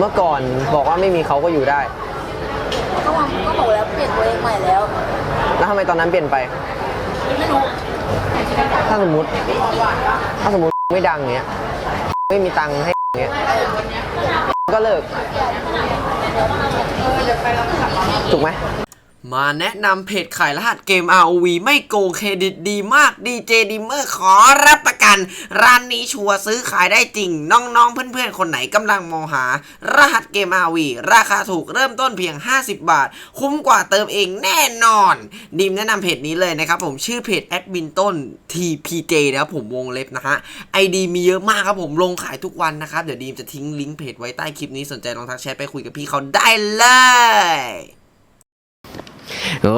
เมื่อก่อนบอกว่าไม่มีเขาก็อยู่ได้ ก็ว่าก็บอกแล้วเปลี่ยนตัวเองใหม่แล้ว แล้วทำไมตอนนั้นเปลี่ยนไป ไม่รู้ถ้าสมมติ ถ้าสมมติไม่ดังเงี้ย ไม่มีตังค์ให้เงี้ย ก็เลิก ถูกไหม มาแนะนำเพจขายรหัสเกม ROV ไม่โกงเครดิตดีมากดีเจดิมเมอร์ขอรับประกัน ร้านนี้ชัวร์ซื้อขายได้จริง น้องๆ เพื่อนๆ คนไหนกำลังมองหา รหัสเกม ROV ราคาถูกเริ่มต้นเพียง 50 บาท คุ้มกว่าเติมเองแน่นอน ดิมแนะนำเพจนี้เลยนะครับผมชื่อเพจแอดมินต้น TPJ นะครับผมวงเล็บนะฮะไอดีมีเยอะมากครับผมลงขายทุกวันนะครับ เดี๋ยวดีมจะทิ้งลิงก์เพจไว้ใต้คลิปนี้สนใจลองทักแชทไปคุยกับพี่เขาได้เลย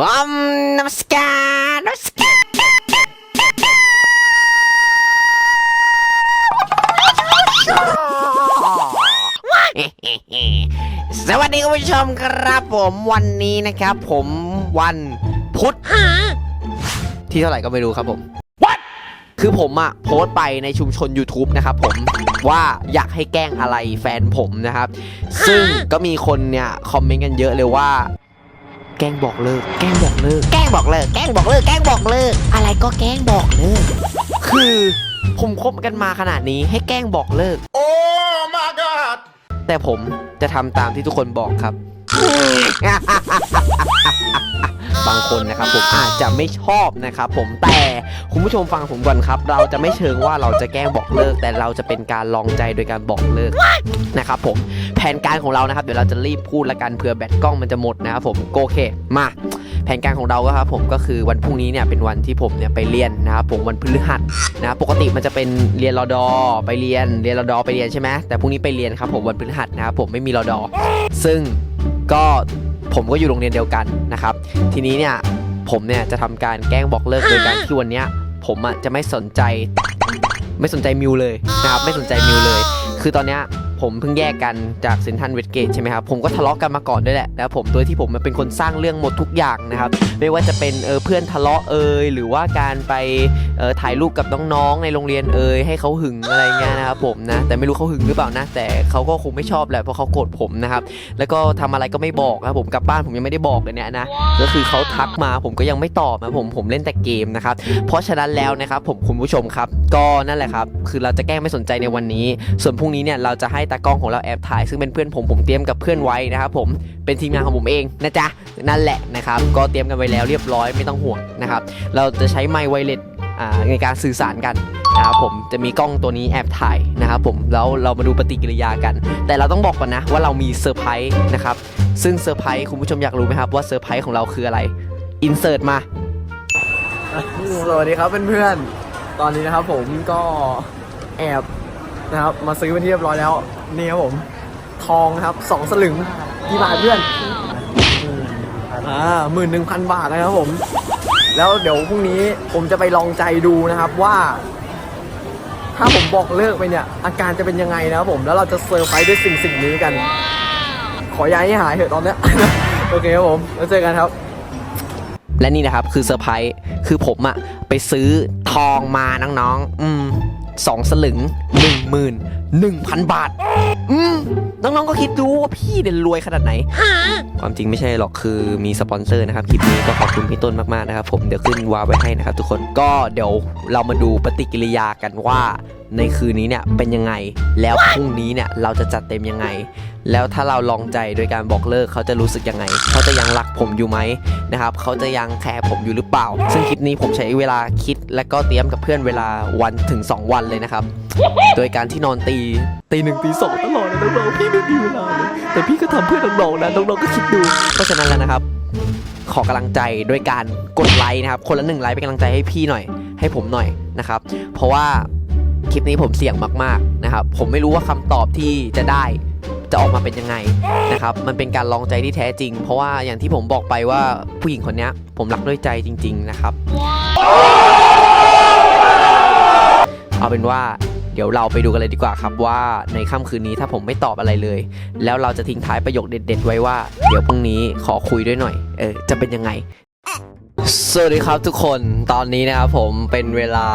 วัมนมัสการนมัสการสวัสดีคุณผู้ชมครับผมวันนี้นะครับผมวันพุธที่เท่าไหร่ก็ไม่รู้ครับผม คือผมอะโพสต์ไปในชุมชน YouTube นะครับผมว่าอยากให้แกล้งอะไรแฟนผมนะครับ ซึ่งก็มีคนเนี่ยคอมเมนต์กันเยอะเลยว่า แกล้งบอกเลิก แกล้งบอกเลิก แกล้งบอกเลิก แกล้งบอกเลิก แกล้งบอกเลิก อะไรก็แกล้งบอกเลิก คือผมคบกันมาขนาดนี้ให้แกล้งบอกเลิก โอ้ my god แต่ผมจะทำตามที่ทุกคนบอกครับ บางคนนะครับผมอาจจะไม่ชอบนะครับผมแต่คุณผู้ชมฟังผมก่อนครับ เราจะไม่เชิงว่าเราจะแกล้งบอกเลิก แต่เราจะเป็นการลองใจโดยการบอกเลิกนะครับผมแผนการของเรานะครับ เดี๋ยวเราจะรีบพูดละกันเผื่อแบตกล้องมันจะหมดนะครับผมโอเคมาแผนการของเราก็ครับผมก็คือวันพรุ่งนี้เนี่ยเป็นวันที่ผมเนี่ยไปเรียนนะครับผมวันพฤหัสนะปกติมันจะเป็นเรียนรอดอไปเรียนเรียนรอดอไปเรียนใช่ไหมแต่พรุ่งนี้ไปเรียนครับผมวันพฤหัสนะครับผมไม่มีรอดอซึ่งก็ ผมก็อยู่โรงเรียนเดียวกันนะครับ ทีนี้เนี่ยผมเนี่ยจะทำการแกล้งบอกเลิกโดยการที่วันเนี้ยผมอะจะไม่สนใจ ไม่สนใจมิวเลยนะครับไม่สนใจมิวเลย คือตอนเนี้ย ผมเพิ่งแยกกันจากเซนทันเวสเกตใช่ไหมครับผมก็ทะเลาะกันมาก่อนด้วยแหละแล้วผมโดยที่ผมเป็นคนสร้างเรื่องหมดทุกอย่างนะครับไม่ว่าจะเป็นเออเพื่อนทะเลาะเอยหรือว่าการไปเออถ่ายรูปกับน้องๆในโรงเรียนเอยให้เขาหึงอะไรเงี้ยนะครับผมนะแต่ไม่รู้เขาหึงหรือเปล่านะแต่เขาก็คงไม่ชอบแหละเพราะเขาโกรธผมนะครับแล้วก็ทำอะไรก็ไม่บอกนะครับผมกลับบ้านผมยังไม่ได้บอกเลยเนี่ยนะก็คือเขาทักมาผมก็ยังไม่ตอบนะผมผมเล่นแต่เกมนะครับเพราะฉะนั้นแล้วนะครับผมคุณผู้ชมครับ ก็นั่นแหละครับคือเราจะแกล้งไม่สนใจในวันนี้ ส่วนพรุ่งนี้เนี่ยเราจะให้ตากล้องของเราแอบถ่ายซึ่งเป็นเพื่อนผมผมเตรียมกับเพื่อนไว้นะครับผมเป็นทีมงานของผมเองนะจ๊ะนั่นแหละนะครับก็เตรียมกันไว้แล้วเรียบร้อยไม่ต้องห่วงนะครับเราจะใช้ไมค์ไวเลสในการสื่อสารกันนะครับผมจะมีกล้องตัวนี้แอบถ่ายนะครับผมแล้วเรามาดูปฏิกิริยากัน แต่เราต้องบอกก่อนนะว่าเรามีเซอร์ไพรส์นะครับซึ่งเซอร์ไพรส์คุณผู้ชมอยากรู้ไหมครับว่าเซอร์ไพรส์ของเราคืออะไรอินเสิร์ตมาสวัสดีครับเพื่อนๆตอนนี้นะครับผมก็แอบ นะครับมาซื้อเป็นที่เรียบร้อยแล้วนี่ครับผมทองนะครับสองสลึงกี่บาทเพื่อนอ่าหมื่นหนึ่งพันบาทนะครับผม แล้วเดี๋ยวพรุ่งนี้ผมจะไปลองใจดูนะครับว่า ถ้าผมบอกเลิกไปเนี่ย อาการจะเป็นยังไงนะครับผมแล้วเราจะเซอร์ไพรส์ด้วยสิ่งสิ่งนี้กัน ขอย้ายให้หายเถอะตอนเนี้ยโอเคครับผมแล้วเจอกันครับและนี่นะครับคือเซอร์ไพรส์คือผมอะไปซื้อทองมาน้องๆ อืม สองสลึงหนึ่งหมื่นหนึ่งพันบาท อืมน้องๆก็คิดดูว่าพี่เด่นรวยขนาดไหน ความจริงไม่ใช่หรอกคือมีสปอนเซอร์นะครับคลิปนี้ก็ขอบคุณพี่ต้นมากๆนะครับผมเดี๋ยวขึ้นวาไว้ให้นะครับทุกคนก็เดี๋ยวเรามาดูปฏิกิริยากันว่า ในคืนนี้เนี่ยเป็นยังไง แล้วพรุ่งนี้เนี่ยเราจะจัดเต็มยังไง แล้วถ้าเราลองใจโดยการบอกเลิกเขาจะรู้สึกยังไง เขาจะยังรักผมอยู่ไหมนะครับเขาจะยังแคร์ผมอยู่หรือเปล่า ซึ่งคลิปนี้ผมใช้เวลาคิดและก็เตรียมกับเพื่อนเวลาวันถึง 2 วันเลยนะครับ โดยการที่นอนตีตีหนึ่งตีสองตลอดเลยน้องๆพี่ไม่มีเวลาเลยแต่พี่ก็ทำเพื่อน้องๆนะน้องๆก็คิดดู เพราะฉะนั้นแล้วนะครับขอกำลังใจด้วยการกดไลค์นะครับ คนละหนึ่งไลค์เป็นกำลังใจให้พี่หน่อย ให้ผมหน่อยนะครับ เพราะว่า คลิปนี้ผมเสี่ยงมากๆนะครับ ผมไม่รู้ว่าคำตอบที่จะได้จะออกมาเป็นยังไงนะครับ มันเป็นการลองใจที่แท้จริง เพราะว่าอย่างที่ผมบอกไปว่าผู้หญิงคนนี้ผมรักด้วยใจจริง ๆนะครับ เอาเป็นว่าเดี๋ยวเราไปดูกันเลยดีกว่าครับว่าในค่ำคืนนี้ถ้าผมไม่ตอบอะไรเลย แล้วเราจะทิ้งท้ายประโยคเด็ด ๆ ไว้ว่า เดี๋ยวพรุ่งนี้ขอคุยด้วยหน่อย เออจะเป็นยังไง สวัสดีครับทุกคนตอนนี้นะครับผมเป็นเวลา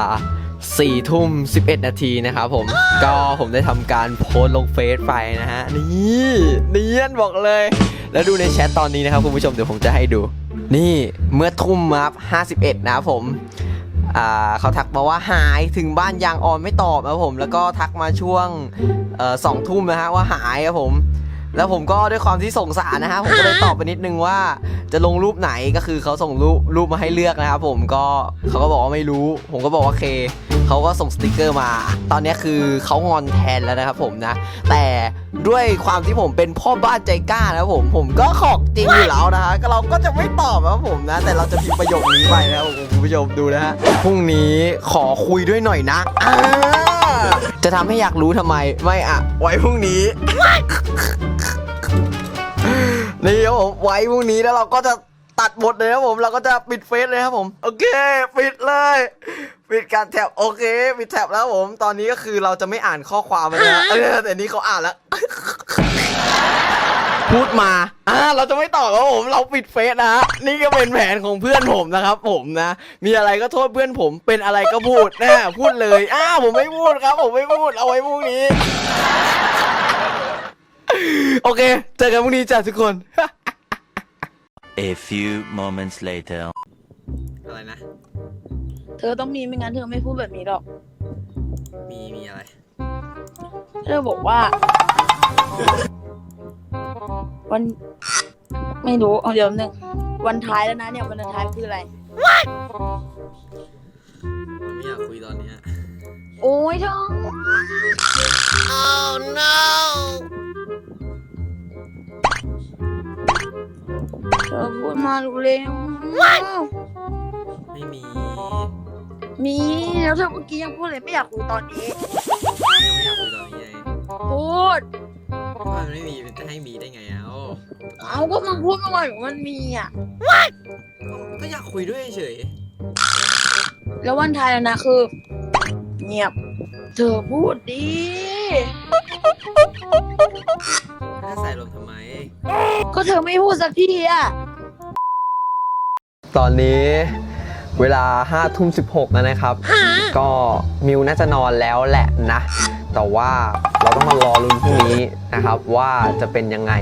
สี่ทุ่มสิบเอ็ดนาทีนะครับผม ก็ผมได้ทำการโพสลงเฟซไปนะฮะ นี่เนียนบอกเลย แล้วดูในแชทตอนนี้นะครับคุณผู้ชมเดี๋ยวผมจะให้ดู นี่เมื่อทุ่มครับห้าสิบเอ็ดนะครับผมอ่าเขาทักมาว่าหายถึงบ้านยางออนไม่ตอบนะผม แล้วก็ทักมาช่วงสองทุ่มนะฮะว่าหายครับผม แล้วผมก็ด้วยความที่สงสารนะฮะผมก็เลยตอบไปนิดนึงว่าจะลงรูปไหนก็คือเขาส่งรูปรูปมาให้เลือกนะครับผมก็เขาก็บอกว่าไม่รู้ ผมก็บอกว่าโอเคเขาก็ส่งสติกเกอร์มา ตอนนี้คือเขางอนแทนแล้วนะครับผมนะ แต่ด้วยความที่ผมเป็นพ่อบ้านใจกล้านะครับผมผมก็ขอกจริงอยู่แล้วนะฮะก็เราก็จะไม่ตอบนะครับผมนะ แต่เราจะพิมพ์ประโยคนี้ไปนะครับคุณผู้ชมดูนะฮะพรุ่งนี้ขอคุยด้วยหน่อยนะจะทำให้อยากรู้ทำไมไม่อะไว้พรุ่งนี้ นี่ครับผมไว้พรุ่งนี้แล้วเราก็จะตัดบทเลยครับผมเราก็จะปิดเฟซเลยครับผม โอเค ปิดเลย ปิดการแท็บโอเค ปิดแท็บแล้วครับผม ตอนนี้ก็คือเราจะไม่อ่านข้อความเลยนะเออแต่นี้เขาอ่านแล้ว พูดมาอ่าเราจะไม่ตอบครับผมเราปิดเฟซนะฮะนี่ก็เป็นแผนของเพื่อนผมนะครับผมนะ มีอะไรก็โทษเพื่อนผมเป็นอะไรก็พูดนะพูดเลยอ้าผมไม่พูดครับ ผมไม่พูดเอาไว้พรุ่งนี้ โอเค เจอกันพรุ่งนี้จ้ะทุกคน A few moments later. อะไรนะ เธอต้องมีไม่งั้นเธอไม่พูดแบบนี้หรอก มีมีอะไร เธอบอกว่า วัน ไม่รู้เอาเดี๋ยวนึงวันท้ายแล้วนะเนี่ยวันท้ายคืออะไร ไม่อยากคุยตอนนี้โอ้ยเธอ Oh no อพูดมาเร็วไม่มีๆมีแล้วเธอเมื่อกี้ยังพูดเลยไม่อยากคุยตอนนี้ ยังไม่อยากคุยตอนนี้ไงพูดเพราะมันไม่มีจะให้มีได้ไงอะโอ้เอาก็มึงพูดเมื่อวานบอกมันมีอะ ก็อยากคุยด้วยเฉยแล้ววันท้ายแล้วนะคือ เงียบ เธอพูดดิถ้าใส่ลมทำไมก็เธอไม่พูดสักทีอะ ตอนนี้เวลา5ทุ่ม16แล้วนะครับ ก็มิวน่าจะนอนแล้วแหละนะ แต่ว่าเราต้องมารอลุ้นพรุ่งนี้นะครับว่าจะเป็นยังไง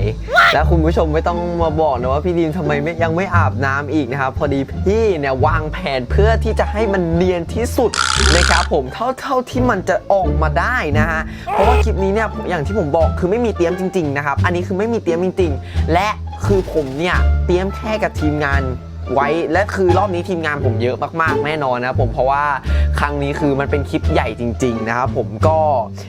และคุณผู้ชมไม่ต้องมาบอกนะว่าพี่ดีมทำไมไม่ยังไม่อาบน้ำอีกนะครับ พอดีพี่เนี่ยวางแผนเพื่อที่จะให้มันเนียนที่สุดนะครับผมเท่าเท่าที่มันจะออกมาได้นะฮะ เพราะว่าคลิปนี้เนี่ยอย่างที่ผมบอกคือไม่มีเตรียมจริง ๆ นะครับ อันนี้คือไม่มีเตรียมจริง ๆ และคือผมเนี่ยเตรียมแค่กับทีมงาน ไว้ และคือรอบนี้ทีมงานผมเยอะมากๆ แน่นอนนะผมเพราะว่าครั้งนี้คือมันเป็นคลิปใหญ่จริง ๆ นะครับผมก็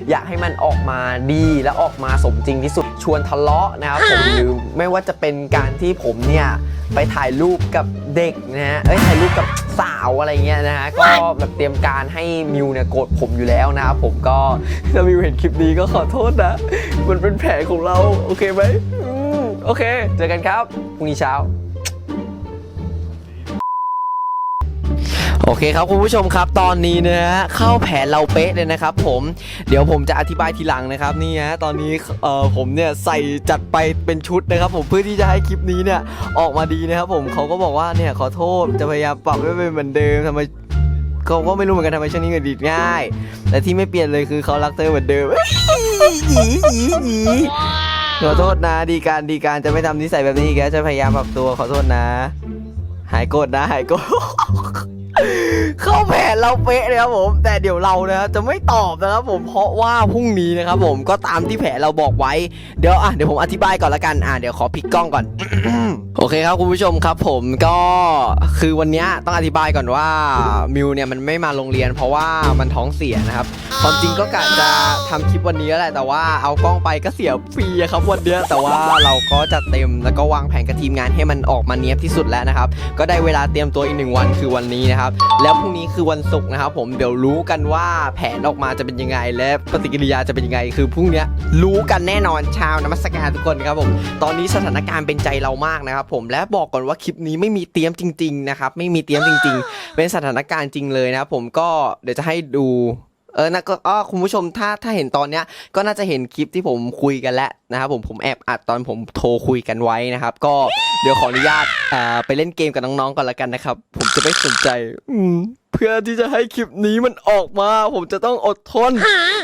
อยากให้มันออกมาดีและออกมาสมจริงที่สุดชวนทะเลาะนะครับผมหรือไม่ว่าจะเป็นการที่ผมเนี่ยไปถ่ายรูปกับเด็กนะฮะเอ้ยถ่ายรูปกับสาวอะไรเงี้ยนะฮะก็แบบเตรียมการให้มิวเนี่ยโกรธผมอยู่แล้วนะครับผมก็ถ้ามิวเห็นคลิปนี้ก็ขอโทษนะ มันเป็นแผนของเรา โอเคไหมโอเค เจอกันครับ พรุ่งนี้เช้า โอเคครับคุณผู้ชมครับตอนนี้นะฮะเข้าแผนเราเป๊ะเลยนะครับผมเดี๋ยวผมจะอธิบายทีหลังนะครับนี่ฮะตอนนี้เอ่อผมเนี่ยใส่จัดไปเป็นชุดนะครับ ผมเพื่อที่จะให้คลิปนี้เนี่ยออกมาดีนะครับผมเขาก็บอกว่าเนี่ยขอโทษจะพยายามปรับให้เป็นเหมือนเดิมทำไมเขาก็ไม่รู้เหมือนกันทำไมช่วงนี้เงินดีดง่าย แต่ที่ไม่เปลี่ยนเลยคือเขารักเธอเหมือนเดิมหยีหยีหยีขอโทษนะดีการดีการจะไม่ทำนิสัยแบบนี้อีกแล้วจะพยายามปรับตัวขอโทษนะ หายโกรธนะหายโกรธ เข้าแผนเราเป๊ะเลยครับผม แต่เดี๋ยวเรานะจะไม่ตอบนะครับผมเพราะว่าพรุ่งนี้นะครับผมก็ตามที่แผนเราบอกไว้เดี๋ยวอะเดี๋ยวผมอธิบายก่อนละกันอะเดี๋ยวขอพลิกกล้องก่อน โอเคครับคุณผู้ชมครับ ผมก็คือวันนี้ต้องอธิบายก่อนว่ามิวเนี่ยมันไม่มาโรงเรียน เพราะว่ามันท้องเสียนะครับความจริงก็กะจะทำคลิปวันนี้แหละแต่ว่าเอากล้องไปก็เสียฟรีครับวันเนี้ยแต่ว่าเราก็จัดเต็มแล้วก็วางแผนกับทีมงานให้มันออกมาเนี้ยบที่สุดแล้วนะครับก็ได้เวลาเตรียมตัวอีกหนึ่งวันคือวันนี้นะครับแล้วพรุ่งนี้คือวันศุกร์นะครับผมเดี๋ยวรู้กันว่าแผนออกมาจะเป็นยังไง และปฏิกิริยาจะเป็นยังไง คือพรุ่งนี้รู้กันแน่นอนชาวนมัสการทุกคนครับผมตอนนี้สถานการณ์เป็นใจเรามากนะครับผมและบอกก่อนว่าคลิปนี้ไม่มีเตรียมจริง ๆ นะครับไม่มีเตรียมจริง ๆ เป็นสถานการณ์จริงเลยนะครับผมก็เดี๋ยวจะให้ดู เออนะก็อ๋อคุณผู้ชมถ้าถ้าเห็นตอนเนี้ยก็น่าจะเห็นคลิปที่ผมคุยกันแล้วนะครับผมผมแอบอัดตอนผมโทรคุยกันไว้นะครับ ก็เดี๋ยวขออนุญาตอ่าไปเล่นเกมกับน้องๆก่อนละกันนะครับ ผมจะไม่สนใจอืมเพื่อที่จะให้คลิปนี้มันออกมา ผมจะต้องอดทน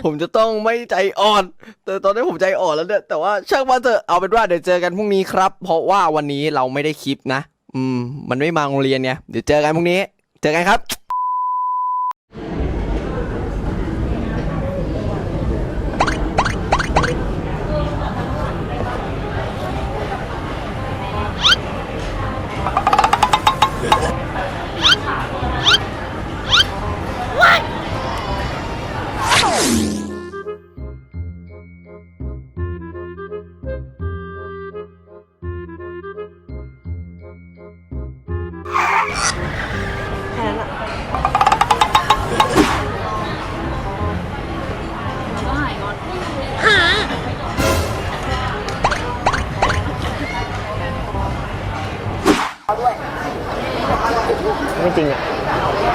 ผมจะต้องไม่ใจอ่อน แต่ตอนนี้ผมใจอ่อนแล้วเนี่ยแต่ว่าช่างมันเถอะเอาเป็นว่าเดี๋ยวเจอกันพรุ่งนี้ครับ เพราะว่าวันนี้เราไม่ได้คลิปนะ อืม มันไม่มาโรงเรียนไงเดี๋ยวเจอกันพรุ่งนี้ เจอกันครับ ไม่จริงอะ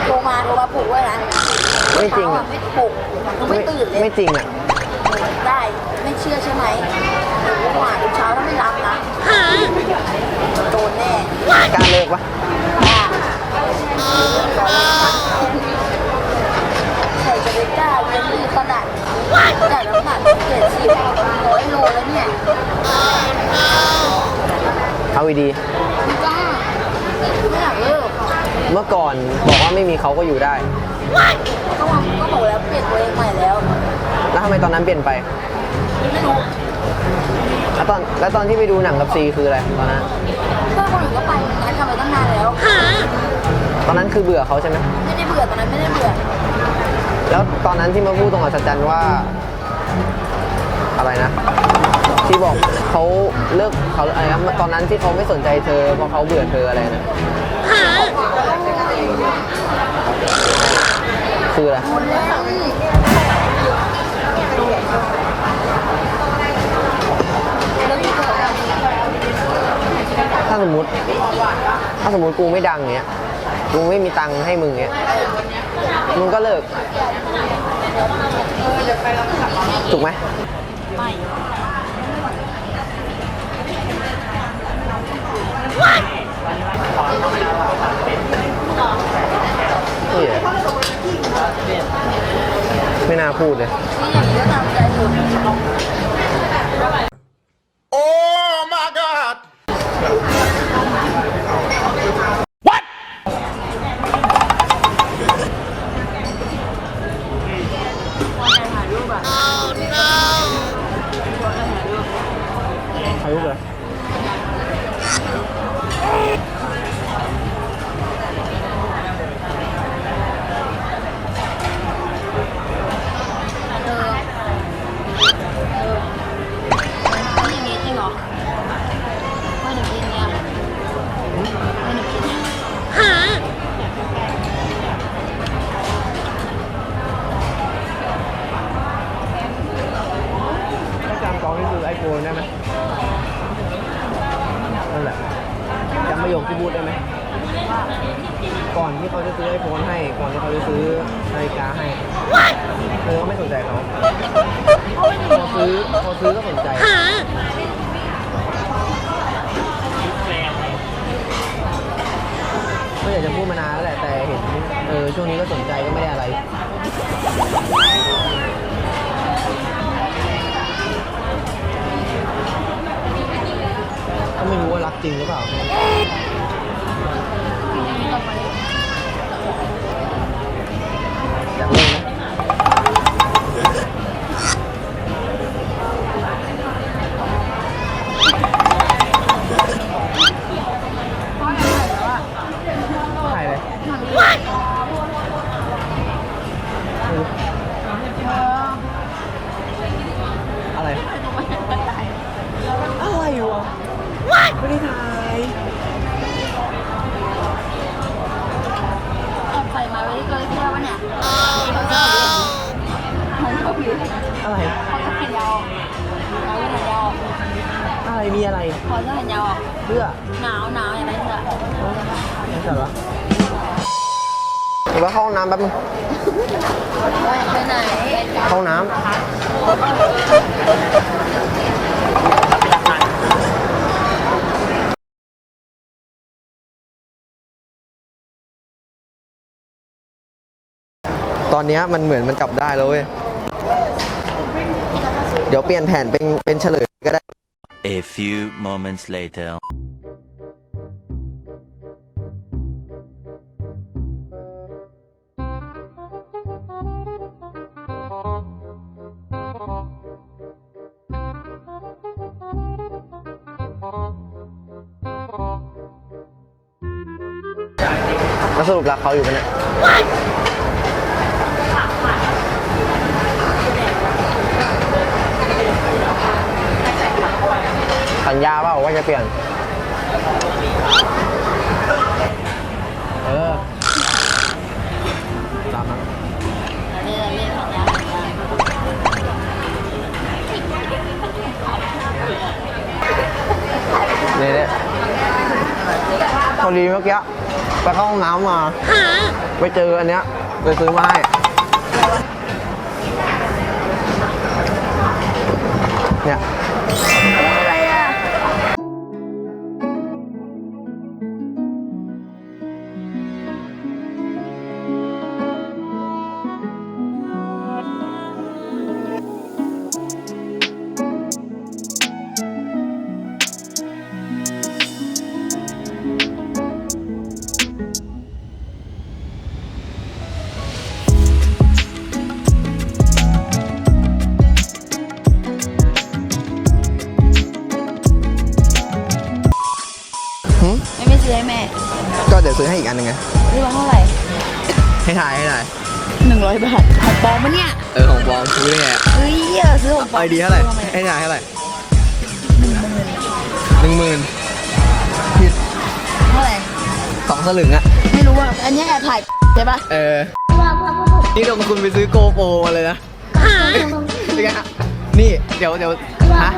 โทรมาโทรมาปลุกด้วยนะไม่จริงอะไม่ปลุกหนูไม่ตื่นเลยไม่จริงอะได้ไม่เชื่อใช่ไหมหนูหวานทุกเช้าถ้าไม่รับนะโดนแน่กล้าเลิกปะใครจะไปกล้าเลี้ยงลูกขนาดนี้แต่น้ำหนักเจ็ดสิบร้อยโลแล้วเนี่ยเอาดีไม่กล้า ไม่อยากเลิกๆเมื่อก่อนบอกว่าไม่มีเขาก็อยู่ได้ ก็ว่าก็บอกแล้วเปลี่ยนตัวเองใหม่แล้ว แล้วทำไมตอนนั้นเปลี่ยนไปไม่รู้แล้วตอนแล้วตอนที่ไปดูหนังกับซีคืออะไรตอนนั้น ก็คนอื่นก็ไปงั้นทำไปตั้งนานแล้ว ตอนนั้นคือเบื่อเขาใช่ไหมไม่ได้เบื่อตอนนั้นไม่ได้เบื่อแล้วตอนนั้นที่มาพูดตรงอัศจรรย์ว่า อะไรนะ ที่บอกเขาเลิกเขาอะไรนะตอนนั้นที่เขาไม่สนใจเธอเพราะเขาเบื่อเธออะไรนะคืออะไรถ้าสมมติ ถ้าสมมติกูไม่ดังเนี้ยกูไม่มีตังค์ให้มึงเนี้ยมึงก็เลิกถูกไหม เฮ้ยไม่น่าพูดเลยำกองที่คือไอโฟนได้ไหมนั่นแหละจำประโยคที่พูดได้ไหมก่อนที่เขาจะซื้อไอโฟนให้ ก่อนที่เขาจะซื้อนาฬิกาให้เธอก็ไม่สนใจเขาพอซื้อพอซื้อก็สนใจก็อยากจะพูดมานานแล้วแหละแต่เห็นเออช่วงนี้ก็สนใจก็ไม่ได้อะไร ก็ไม่รู้ว่ารักจริงหรือเปล่า อะไรเขาจะแขนยาวเขาจะแขนยาวอะไรมีอะไรเขาจะแขนยาวเพื่อหนาวหนาวอย่างไรเถอะไม่ใช่เหรอเดี๋ยวไปเข้าห้องน้ำแป๊บนึงไปไหนเข้าห้องน้ำอนเนี้ยมันเหมือนมันกลับได้แล้วเว้ย เดี๋ยวเปลี่ยนแผนเป็นเป็นเฉลยก็ได้ A few moments later. แล้วสรุปรักเขาอยู่ปะเนี่ย สัญญาเปล่าว่าจะเปลี่ยน เออตามนั้นเรียกเขาของยานี่เนี่ยพอดีเมื่อกี้ไปเข้าห้องน้ำมา ไปเจออันเนี้ยเลยซื้อมาให้เนี่ย ถ่ายให้ถ่ายหนึ่งร้อยบาทของปลอมปะเนี่ยเออของปลอมซื้อได้ไงเฮ้ยเออซื้อของปลอไอมดีเท่าไหร่ซื้อมให้ถ่ายเท่าไหร่หนึ่งหมื่นผิดเท่าไหร่สองสลึงอะไม่รู้อะอันเนี้ยแอบถ่ายใช่ปะเออนี่ลงทุนไปซื้อโกโปรมาเลยนะเป็นไงอะนี่เดี๋ยวเดี๋ยวฮะ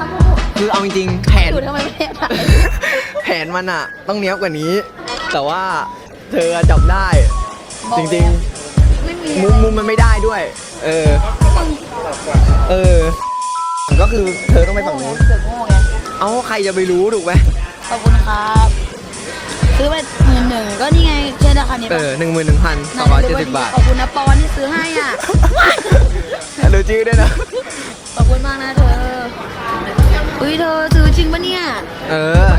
คือเอาจริงๆแผนดูทำไมไม่แอบถ่ายแผนมันอะต้องเนี้ยบกว่านี้ แต่ว่าเธอจับได้ จริงไม่มีๆ มุมมุมมันไม่ได้ด้วย เออ เออ ก็คือเธอต้องไปฝั่งนู้น เสือกโง่ไงเอ้าใครจะไปรู้ถูกไหมขอบคุณครับซื้อไปหมื่นหนึ่งก็นี่ไงใช่ราคานี้เอปะอหนึ่งหมื่นหนึ่งพันสองร้อยเจ็ดสิบบาทขอบคุณนะปอนที่ซื้อให้อะดูชื่อด้วยนะ ขอบคุณมากนะเธออุ้ยเธอซื้อจริงปะเนี่ย เออ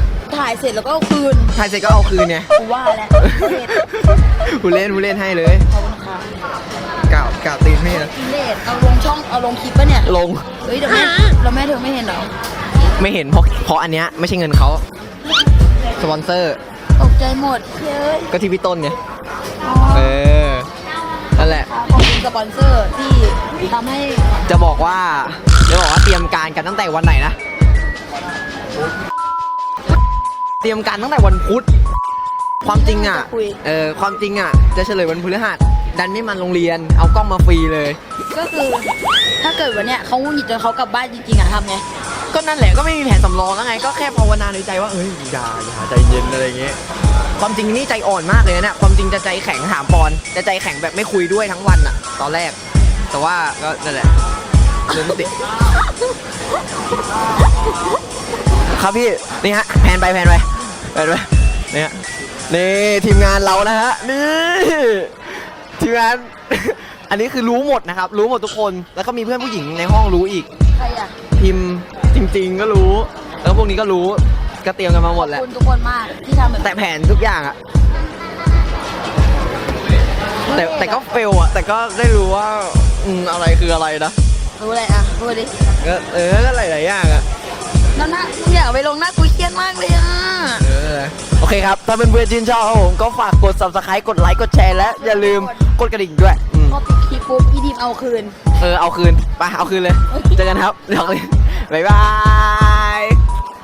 ถ่ายเสร็จแล้วก็เอาคืนถ่ายเสร็จก็เอาคืนไงกูว่าแล้วเลดกูเล่นกูเล่นให้เลยขอบคุณค่ะกล่าวกล่าวตีนไม่นะเลดเอาลงช่องเอาลงคลิปปะเนี่ยลงเฮ้ยเดี๋ยวแม่เราแม่เธอไม่เห็นเหรอไม่เห็นเพราะเพราะอันเนี้ยไม่ใช่เงินเขาสปอนเซอร์ตกใจหมดเย้ยก็ที่พี่ต้นไงอ๋อเออนั่นแหละ ขอบคุณสปอนเซอร์ที่ทำให้จะบอกว่าจะบอกว่าเตรียมการกันตั้งแต่วันไหนนะ เตรียมการตั้งแต่วันพุธ ความจริงอะเออ ความจริงอะ จะเฉลยวันพฤหัส ดันไม่มาโรงเรียน เอากล้องมาฟรีเลย ก็คือ ถ้าเกิดวันเนี้ยเขาหงุดหงิดจนเขากลับบ้านจริงๆอะทำไง ก็นั่นแหละ ก็ไม่มีแผนสำรองแล้วไง ก็แค่ภาวนาในใจว่า เอ้ย อย่า อย่าใจเย็นอะไรอย่างเงี้ย ความจริงนี่ใจอ่อนมากเลยนะเนี่ย ความจริงจะใจแข็งถามปอน จะใจแข็งแบบไม่คุยด้วยทั้งวันอะตอนแรก แต่ว่าก็นั่นแหละเดินไม่ติด ครับพี่นี่ฮะแพนไปแพนไปแพนไปนี่ฮะนี่ทีมงานเรานะฮะนี่ทีมงาน อันนี้คือรู้หมดนะครับ รู้หมดทุกคนแล้วก็มีเพื่อนผู้หญิงในห้องรู้อีกใครอะพิมพ์จริง ๆ ก็รู้ แล้วพวกนี้ก็รู้ก็เตรียมกันมาหมดขแหอบละคุณทุกคนมากที่ทำแบบแต่แผนทุกอย่างอะแต่แต่ก็เฟลอะแต่ก็ได้รู้ว่าอืมอะไรคืออะไรนะรู้อะไรอะพูดดิ ก็เออก็หลายๆอย่างอะ แล้วหน้ามึงอยากไปลงหน้ากูเครียดมากเลยอะเออโอเคครับ ถ้าเป็นเพื่อนๆชื่นชอบครับผมก็ฝากกด subscribe กดไลค์กดแชร์และอย่าลืมกดกระดิ่งด้วยอืมพอปิดคลิปปุ๊บอีทีมเอาคืน เออเอาคืนไปเอาคืนเลยเจอกันครับเดี๋ยวเลยบ๊ายบาย